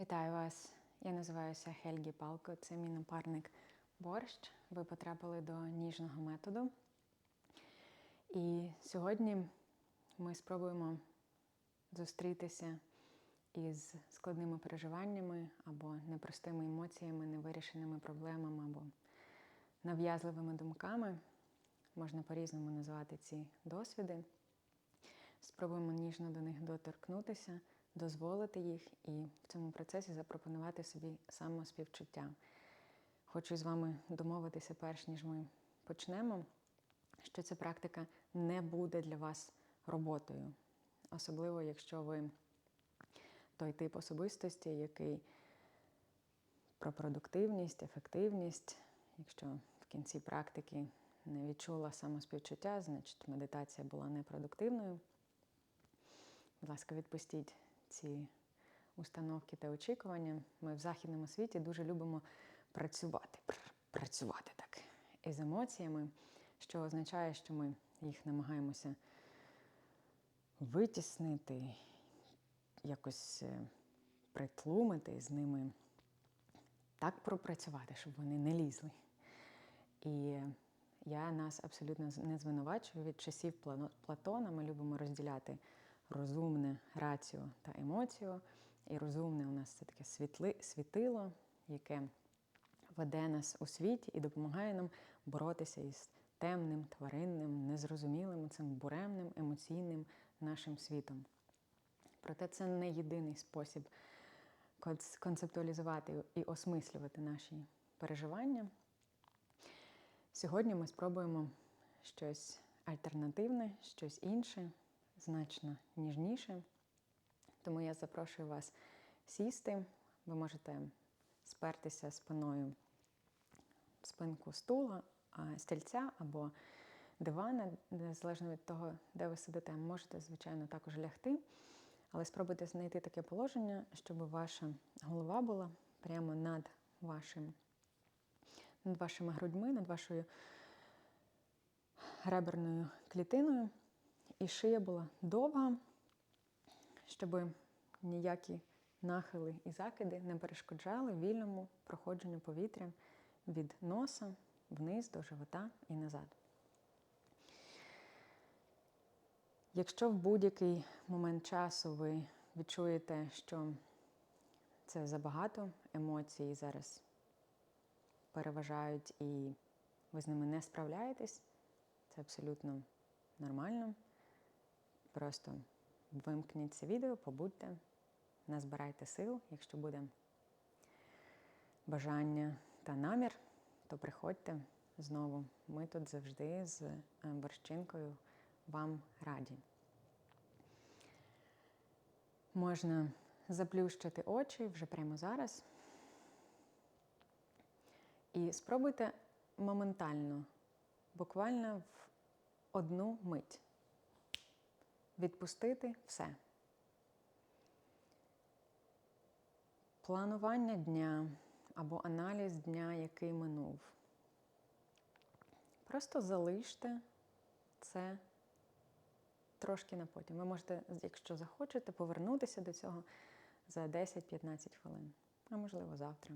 Вітаю вас. Я називаюся Хельгі Палко. Це мій напарник борщ. Ви потрапили до ніжного методу. І сьогодні ми спробуємо зустрітися із складними переживаннями або непростими емоціями, невирішеними проблемами або нав'язливими думками. Можна по-різному назвати ці досвіди. Спробуємо ніжно до них доторкнутися, дозволити їх і в цьому процесі запропонувати собі самоспівчуття. Хочу з вами домовитися, перш ніж ми почнемо, що ця практика не буде для вас роботою. Особливо, якщо ви той тип особистості, який про продуктивність, ефективність, якщо в кінці практики не відчула самоспівчуття, значить медитація була непродуктивною. Будь ласка, відпустіть ці установки та очікування. Ми в західному світі дуже любимо працювати, працювати так із емоціями, що означає, що ми їх намагаємося витіснити, якось е, притлумити з ними, так пропрацювати, щоб вони не лізли. І я нас абсолютно не звинувачую. Від часів Платона ми любимо розділяти розумне рацію та емоцію. І розумне у нас це таке світли, світило, яке веде нас у світі і допомагає нам боротися із темним, тваринним, незрозумілим, цим буремним, емоційним нашим світом. Проте це не єдиний спосіб концептуалізувати і осмислювати наші переживання. Сьогодні ми спробуємо щось альтернативне, щось інше, значно ніжніше. Тому я запрошую вас сісти. Ви можете спертися спиною в спинку стула, стільця або дивана, залежно від того, де ви сидите. Можете, звичайно, також лягти, але спробуйте знайти таке положення, щоб ваша голова була прямо над вашим над вашими грудьми, над вашою реберною клітиною, і шия була довга, щоб ніякі нахили і закиди не перешкоджали вільному проходженню повітря від носа вниз до живота і назад. Якщо в будь-який момент часу ви відчуєте, що це забагато емоцій зараз переважають і ви з ними не справляєтесь, це абсолютно нормально. Просто вимкніть це відео, побудьте, назбирайте сил, якщо буде бажання та намір, то приходьте знову. Ми тут завжди з е, борщинкою вам раді. Можна заплющити очі вже прямо зараз. І спробуйте моментально, буквально в одну мить відпустити все. Планування дня або аналіз дня, який минув. Просто залиште це трошки на потім. Ви можете, якщо захочете, повернутися до цього за 10-15 хвилин, а можливо завтра.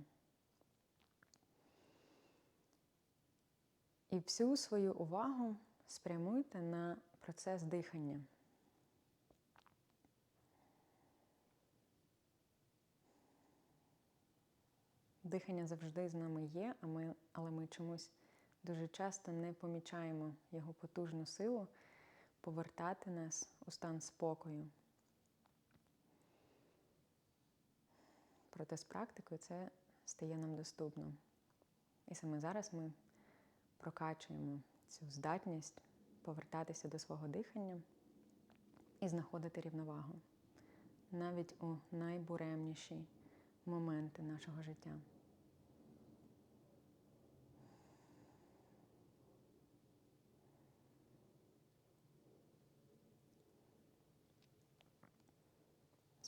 І всю свою увагу спрямуйте на процес дихання. Дихання завжди з нами є, а ми, але ми чомусь дуже часто не помічаємо його потужну силу повертати нас у стан спокою. Проте з практикою це стає нам доступно. І саме зараз ми прокачуємо цю здатність повертатися до свого дихання і знаходити рівновагу навіть у найбуремніші моменти нашого життя.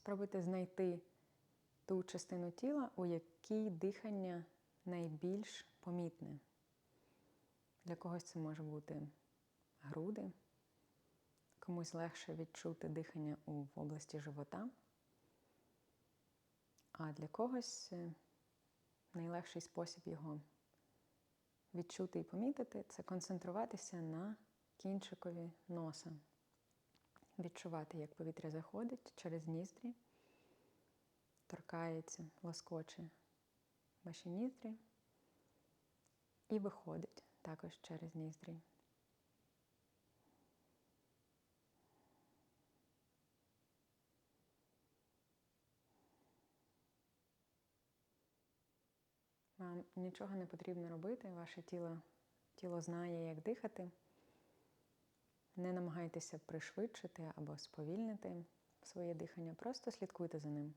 Спробуйте знайти ту частину тіла, у якій дихання найбільш помітне. Для когось це може бути груди, комусь легше відчути дихання у в області живота. А для когось е, найлегший спосіб його відчути і помітити це концентруватися на кінчикові носа. Відчувати, як повітря заходить через ніздрі, торкається, лоскоче ваші ніздрі і виходить також через ніздрі. Вам нічого не потрібно робити, ваше тіло, тіло знає, як дихати. Не намагайтеся пришвидшити або сповільнити своє дихання, просто слідкуйте за ним.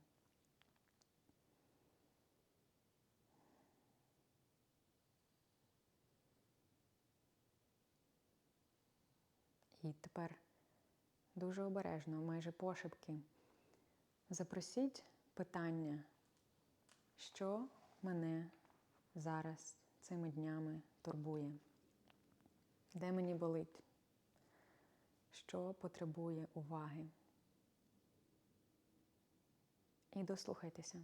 І тепер дуже обережно, майже пошепки, запросіть питання, що мене зараз цими днями турбує, де мені болить, що потребує уваги. І дослухайтеся.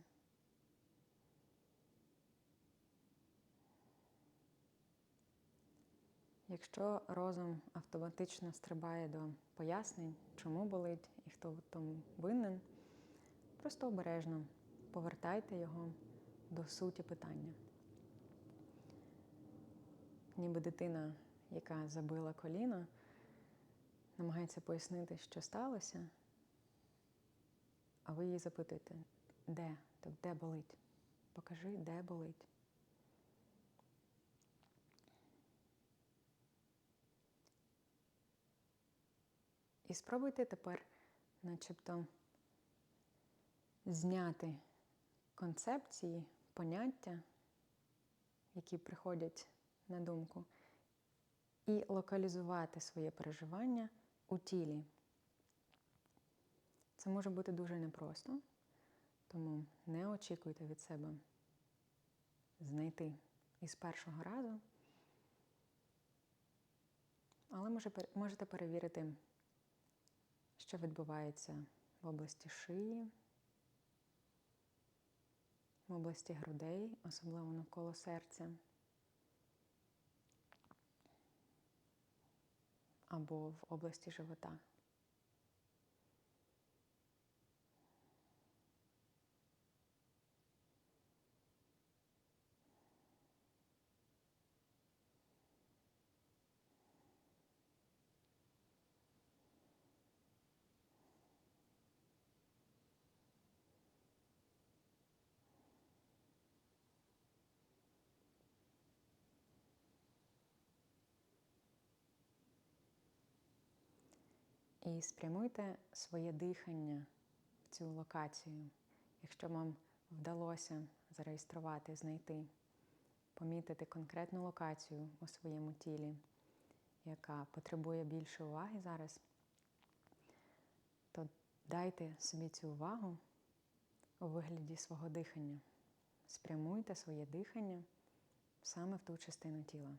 Якщо розум автоматично стрибає до пояснень, чому болить і хто в тому винен, просто обережно повертайте його до суті питання. Ніби дитина, яка забила коліно, намагається пояснити, що сталося, а ви її запитуєте, де? Тобто, де болить? Покажи, де болить. І спробуйте тепер, начебто, зняти концепції, поняття, які приходять на думку, і локалізувати своє переживання у тілі. Це може бути дуже непросто, тому не очікуйте від себе знайти із першого разу, але можете перевірити що відбувається в області шиї, в області грудей, особливо навколо серця, або в області живота. І спрямуйте своє дихання в цю локацію. Якщо вам вдалося зареєструвати, знайти, помітити конкретну локацію у своєму тілі, яка потребує більше уваги зараз, то дайте собі цю увагу у вигляді свого дихання. Спрямуйте своє дихання саме в ту частину тіла.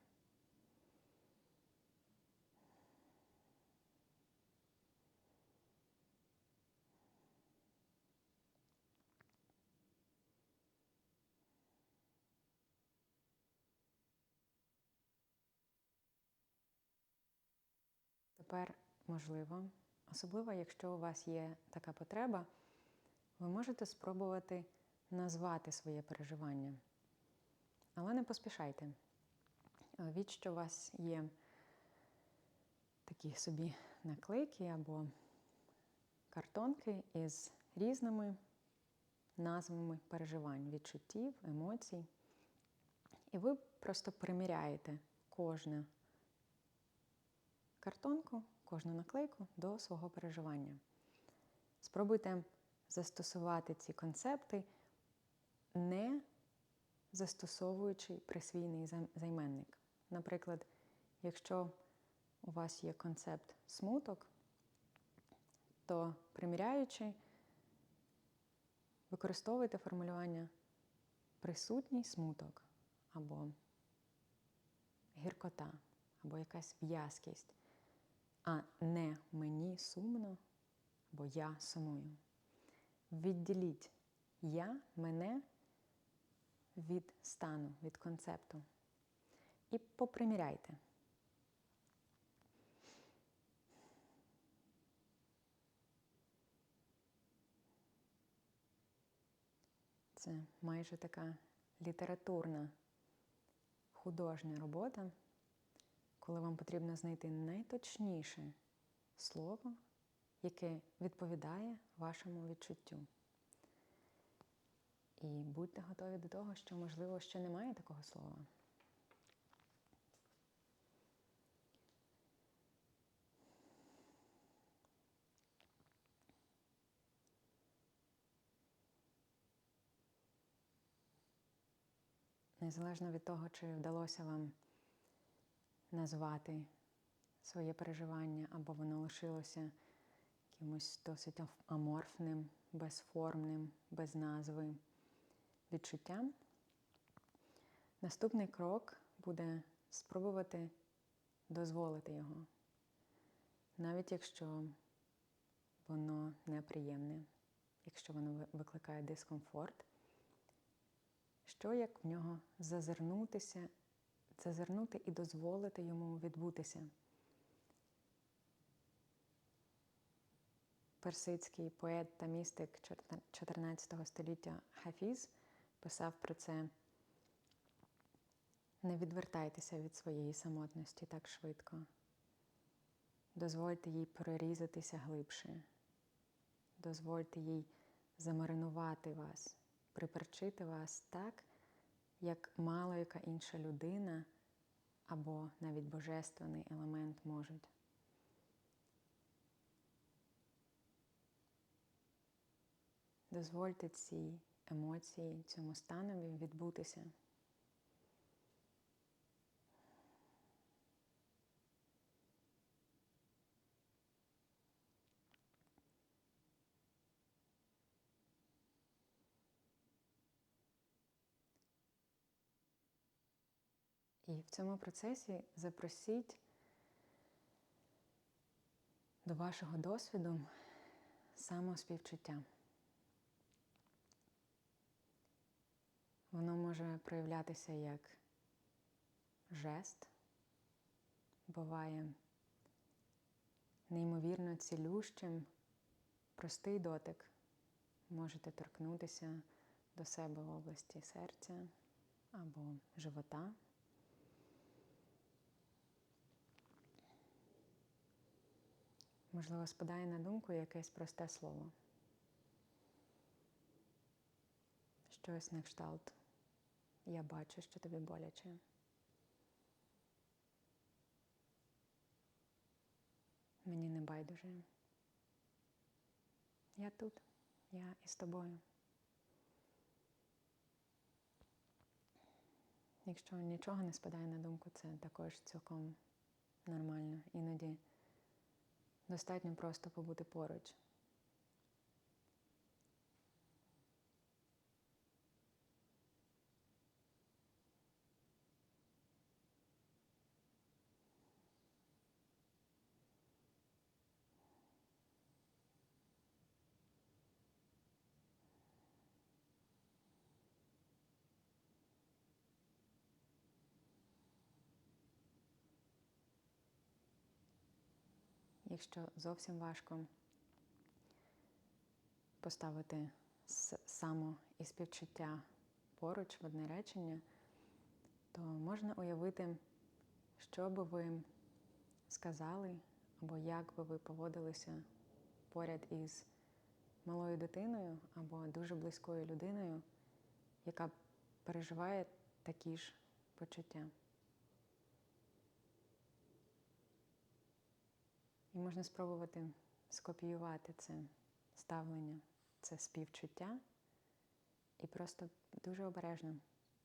Тепер можливо, особливо, якщо у вас є така потреба, ви можете спробувати назвати своє переживання. Але не поспішайте. Від що у вас є такі собі наклейки або картонки із різними назвами переживань, відчуттів, емоцій. І ви просто приміряєте кожне картонку, кожну наклейку до свого переживання. Спробуйте застосувати ці концепти, не застосовуючи присвійний займенник. Наприклад, якщо у вас є концепт смуток, то приміряючи, використовуйте формулювання присутній смуток або гіркота, або якась в'язкість а не мені сумно, бо я сумую. Відділіть я, мене від стану, від концепту. І поприміряйте. Це майже така літературна художня робота, коли вам потрібно знайти найточніше слово, яке відповідає вашому відчуттю. І будьте готові до того, що, можливо, ще немає такого слова. Незалежно від того, чи вдалося вам назвати своє переживання, або воно лишилося якимось досить аморфним, безформним, без назви відчуттям, наступний крок буде спробувати дозволити його, навіть якщо воно неприємне, якщо воно викликає дискомфорт. Що як в нього зазирнутися, зазирнути і дозволити йому відбутися. Персидський поет та містик 14 століття Хафіз писав про це. Не відвертайтеся від своєї самотності так швидко. Дозвольте їй прорізатися глибше. Дозвольте їй замаринувати вас приперчити вас так, як мало яка інша людина або навіть божественний елемент можуть. Дозвольте цій емоції, цьому станові відбутися. І в цьому процесі запросіть до вашого досвіду самоспівчуття. Воно може проявлятися як жест, буває неймовірно цілющим, простий дотик. Можете торкнутися до себе в області серця або живота. Можливо, спадає на думку якесь просте слово. Щось на кшталт. Я бачу, що тобі боляче. Мені не байдуже. Я тут, я із тобою. Якщо нічого не спадає на думку, це також цілком нормально. Іноді Достатньо просто побути поруч. Якщо зовсім важко поставити само і співчуття поруч в одне речення, то можна уявити, що би ви сказали, або як би ви поводилися поряд із малою дитиною або дуже близькою людиною, яка переживає такі ж почуття. І можна спробувати скопіювати це ставлення, це співчуття і просто дуже обережно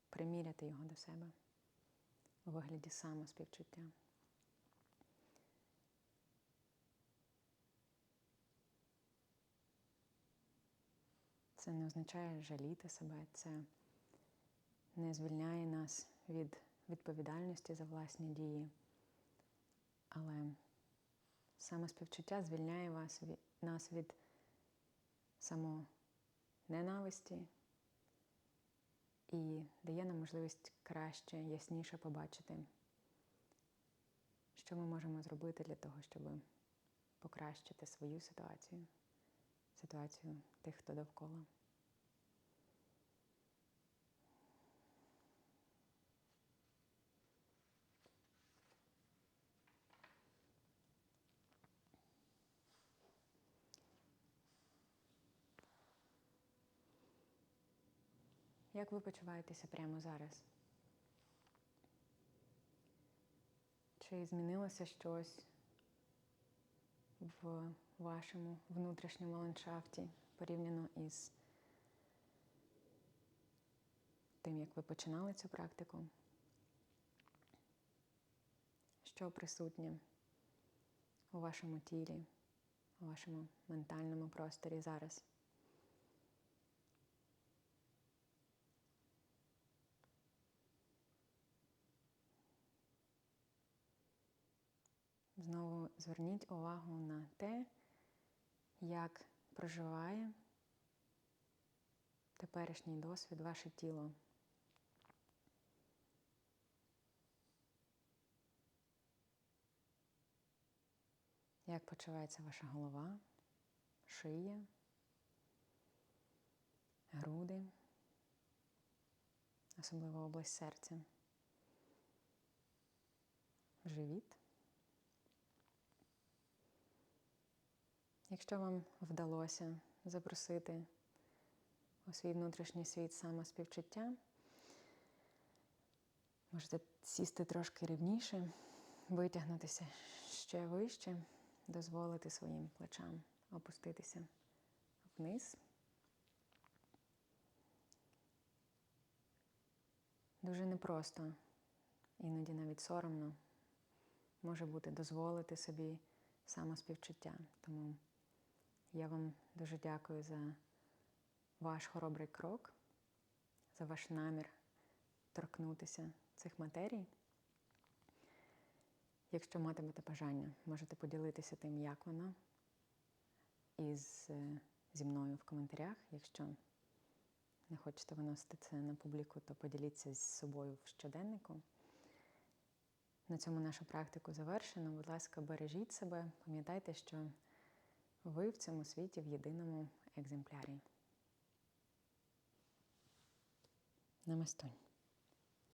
приміряти його до себе у вигляді самоспівчуття. Це не означає жаліти себе, це не звільняє нас від відповідальності за власні дії. Але Саме співчуття звільняє вас нас від ненависті і дає нам можливість краще, ясніше побачити, що ми можемо зробити для того, щоб покращити свою ситуацію, ситуацію тих, хто довкола. Як ви почуваєтеся прямо зараз? Чи змінилося щось в вашому внутрішньому ландшафті порівняно із тим, як ви починали цю практику? Що присутнє у вашому тілі, у вашому ментальному просторі зараз? Знову зверніть увагу на те, як проживає теперішній досвід ваше тіло. Як почувається ваша голова, шия, груди, особливо область серця, живіт. Якщо вам вдалося запросити у свій внутрішній світ самоспівчуття, можете сісти трошки рівніше, витягнутися ще вище, дозволити своїм плечам опуститися вниз. Дуже непросто, іноді навіть соромно може бути дозволити собі самоспівчуття. Тому я вам дуже дякую за ваш хоробрий крок, за ваш намір торкнутися цих матерій. Якщо матимете бажання, можете поділитися тим, як воно, із, зі мною в коментарях. Якщо не хочете виносити це на публіку, то поділіться з собою в щоденнику. На цьому нашу практику завершено. Будь ласка, бережіть себе, пам'ятайте, що ви в цьому світі в єдиному екземплярі. Намастунь.